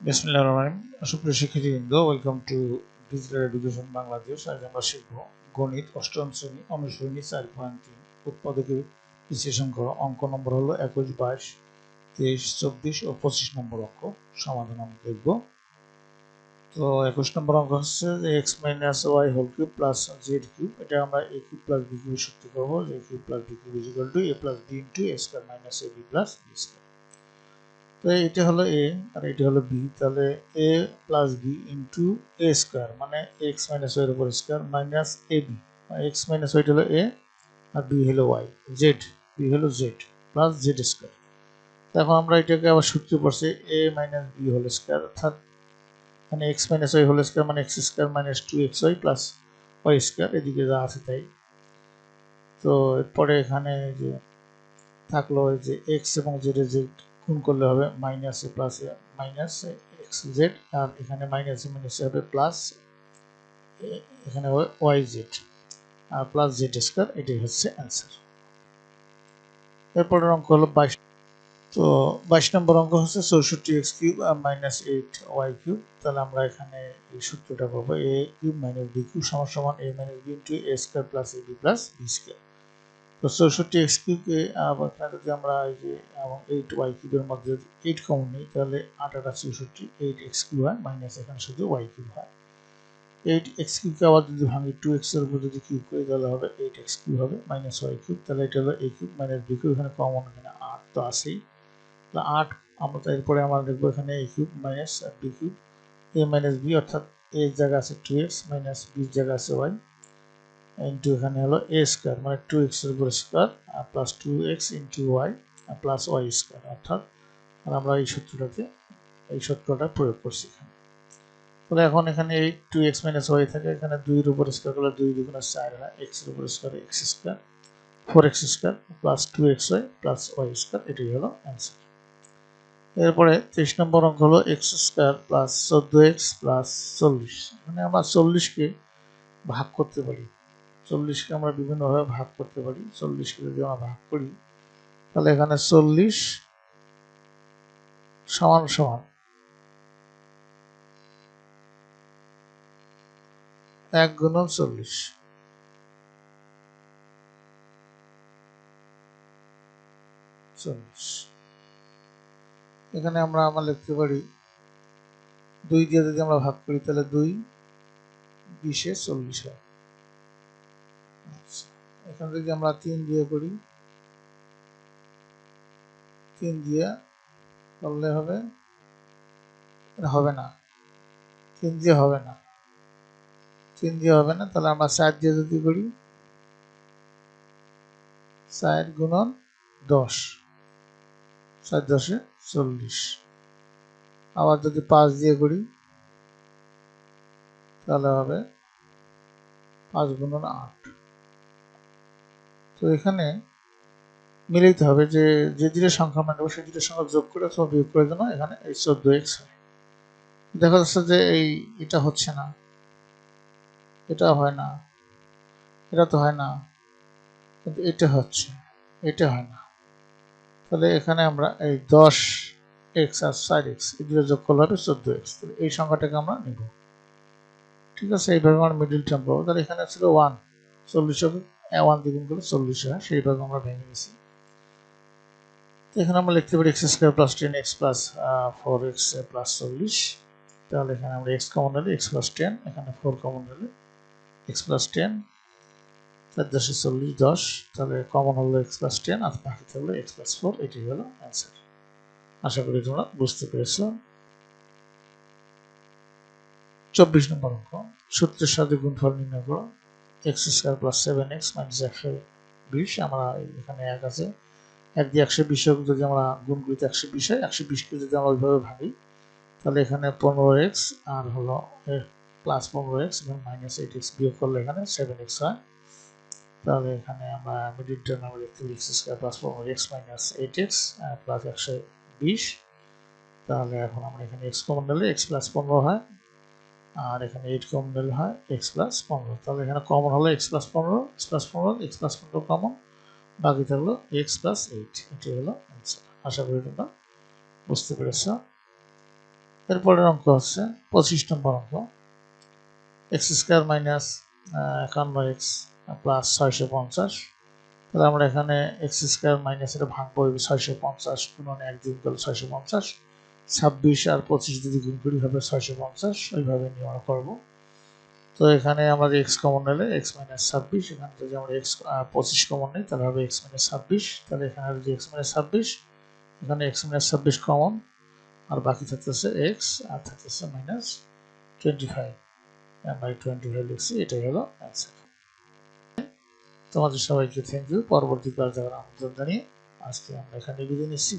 বিসমিল্লাহির রহমানির রহিম। সুপ্রিয় শিক্ষার্থীবৃন্দ welcome to digital education Bangladesh আজ আমরা শিখব গণিত, অষ্টম শ্রেণি অনুশ্রেণী চার পয়েন্ট তিন। উৎপাদকের বিশ্লেষণ করো অঙ্ক নম্বর হলো একুশ, বাইশ, তেইশ, চব্বিশ ও পঁচিশ নম্বর অঙ্ক সমাধান আমরা দেখব। তো একুশ নম্বর অঙ্ক হচ্ছে x minus y whole cube plus z cube এটা আমরা a cube plus b cube সত্যি করব। A cube plus b cube equal to a plus b into a square minus a b plus b square তো এটা হলো a আর এটা হলো বি তাহলে a plus b into a square মানে এক্স মাইনাস ওয়ের উপর square minus a b x minus white হলো এ আর বি হলো ওয়াই জেড বি হলো জেড প্লাস জেড স্কোয়ার এখন আমরা এটাকে আবার সূত্রে পড়ছি a minus b whole square অর্থাৎ মানে x minus y whole square মানে x square minus two x y plus y square এদিকে যা আছে তাই। তো এরপরে এখানে যে থাকল যে এক্স এবং জেডের জেড গুণ করলে হবে minus a plus a, minus x z আর এখানে মাইনাস এ মাইনাস এ হবে প্লাস এখানে হবে ওয়াই জেড আর প্লাস জেড স্কোয়ার এটাই হচ্ছে অ্যান্সার এরপরের অঙ্ক হলো বাইশ, তো বাইশ নম্বর অঙ্ক হচ্ছে চৌষট্টি এক্স কিউব আর মাইনাস এইট ওয়াই কিউব তাহলে আমরা এখানে এই সূত্রটা পাবো a cube minus b cube সমান সমান a minus b into a square plus a b plus b square তো চৌষট্টি এক্স কিউবকে আবার যদি আমরা এই যে, এবং এইট ওয়াই কিউবের মধ্যে যদি এইট কমন নিই, তাহলে আট আটা চৌষট্টি এইট এক্স কিউ হয় মাইনাস এখানে শুধু ওয়াই কিউব হয়। এইট এক্স কিউকে আবার যদি ভাঙি টু এক্সের উপর যদি কিউব করি, তাহলে হবে এইট এক্স কিউব হবে মাইনাস ওয়াই কিউব তাহলে এটা হলো a cube minus b cube এখানে কমন এখানে আট তো আসেই তাহলে আট আমরা এরপরে আমরা দেখব এখানে a cube minus b cube a minus b অর্থাৎ এ জায়গা আছে টু এক্স মাইনাস বির জায়গা আছে ওয়াই ইন্টু এখানে হলো এ স্কোয়ার মানে টু এক্সের উপর স্কোয়ার আর plus two x into y আর প্লাস ওয়াই স্কোয়ার অর্থাৎ আর আমরা এই সূত্রটাকে, এই সূত্রটা প্রয়োগ করছি এখানে। তাহলে এখন এখানে এই টু এক্স মাইনাস ওয়াই থাকে, এখানে দুইয়ের উপর স্কোয়ার করলে দুই দুগুণে চার হয় এক্সের উপর square x square four x square plus two x y plus y square এটাই হলো অ্যান্সার এরপরে তেইশ নম্বর অঙ্ক হলো এক্স স্কোয়ার প্লাস চোদ্দ এক্স প্লাস চল্লিশ। মানে আমরা চল্লিশকে ভাগ করতে পারি। চল্লিশকে আমরা বিভিন্নভাবে ভাগ করতে পারি। চল্লিশকে যদি আমরা ভাগ করি, তাহলে এখানে চল্লিশ সমান সমান এক গুণন চল্লিশ। চল্লিশ। এখানে আমরা আমরা লিখতে পারি, দুই দিয়ে যদি আমরা ভাগ করি, তাহলে দুই বিশে চল্লিশ হয়। এখানে যদি আমরা তিন দিয়ে করি। তিন দিয়ে করলে হবে? হবে না। তিন দিয়ে হবে না। তিন দিয়ে হবে না, তাহলে আমরা চার দিয়ে যদি করি, চার গুণন দশ। চার দশে চল্লিশ। আবার যদি পাঁচ দিয়ে করি, তাহলে হবে পাঁচ গুণন আট। তো এখানে মিলাইতে হবে যে যে দুটো সংখ্যা মানে সেই দুটো সংখ্যা যোগ করে অথবা বিয়োগ করে জন্য এখানে এই চোদ্দ এক্স হয়। দেখা যাচ্ছে যে এই, এটা হচ্ছে না। এটা হয় না। এটা তো হয় না। কিন্তু এটা হচ্ছে। এটা হয় না। তাহলে এখানে আমরা এই দশ এক্স আর চার এক্স দুটো যোগ করলে হবে চোদ্দ এক্স। তাহলে এই সংখ্যাটাকে আমরা নেব। ঠিক আছে, এইভাবে আমরা মিডিল টার্ম পাবো। তাহলে এখানে ছিল ওয়ান চল্লিশ হবে। ওয়ান দ্বিগুণ করলে চল্লিশ হয়, সেইভাবে আমরা ভেঙে নিয়েছি এখানে আমরা লিখতে পারি x square plus ten x plus four x plus চল্লিশ। তাহলে এখানে আমরা এক্স কমন নিলে এক্স প্লাস এখানে ফোর কমন নিলে এক্স প্লাস টেন চার দশে দশ। তাহলে কমন হলো এক্স প্লাস টেন আর বাকি থাকল এক্স প্লাস ফোর এটাই হলো অ্যান্সার আশা করি তোমরা বুঝতে পেরেছ। চব্বিশ নম্বর অঙ্ক, সূত্রের সাথে গুণফল নির্ণয় করো। X square plus seven x minus একশো বিশ আমরা এখানে এক আছে। এক দিয়ে একশো বিশ যদি আমরা গুণ করি একশো বিশ হয়। একশো বিশকে যদি আমরা ওইভাবে ভাবি তাহলে এখানে পনেরো এক্স আর হলো প্লাস পনেরো এক্স এবং মাইনাস এইট এক্স বিয়োগ করলে এখানে সেভেন এক্স হয়। তাহলে এখানে আমরা মিডিল টার্ম আমরা পারি এক্স স্কোয়ার প্লাস পনেরো x minus eight x plus একশো বিশ। তাহলে এখন আমরা এখানে এক্স কমন নিলে এক্স প্লাস পনেরো হয়। আর এখানে এইট কমন নিলে হয় এক্স প্লাস পনেরো। তাহলে এখানে কমন হলো এক্স প্লাস পনেরো এক্স প্লাস পনেরো এক্স প্লাস পনেরো কমন বাকি থাকল এক্স প্লাস এইট এটি হলো অ্যান্সার আশা করি তোমরা বুঝতে পেরেছ। এরপরের অঙ্ক হচ্ছে পঁচিশ নম্বর অঙ্ক। এক্স স্কোয়ার মাইনাস একান্ন এক্স প্লাস ছয়শো পঞ্চাশ। তাহলে আমরা এখানে এক্স স্কোয়ার মাইনাস এটা ভাঙবো ছয়শো পঞ্চাশ, গুণন এক দিন করলে ছয়শো পঞ্চাশ। ছাব্বিশ আর পঁচিশ যদি গুণ করি হবে ছয়শো পঞ্চাশ। ওইভাবে আমরা করব। তো এখানে আমাদের এক্স কমন নিলে এক্স মাইনাস ছাব্বিশ, এখানে যদি আমরা এক্স পঁচিশ কমন নিই, তাহলে হবে এক্স মাইনাস ছাব্বিশ। তাহলে এখানে যদি এক্স মাইনাস ছাব্বিশ, এখানে এক্স মাইনাস ছাব্বিশ কমন আর বাকি থাকতেছে এক্স আর থাকতেছে মাইনাস টোয়েন্টি ফাইভ আমরা টোয়েন্টি ফাইভ লিখছি, এটাই হলো অ্যান্সার তোমাদের সবাইকে থ্যাংক ইউ পরবর্তী ক্লাস আমন্ত্রণ জানিয়ে আজকে আমরা এখানে বিদায় নিচ্ছি।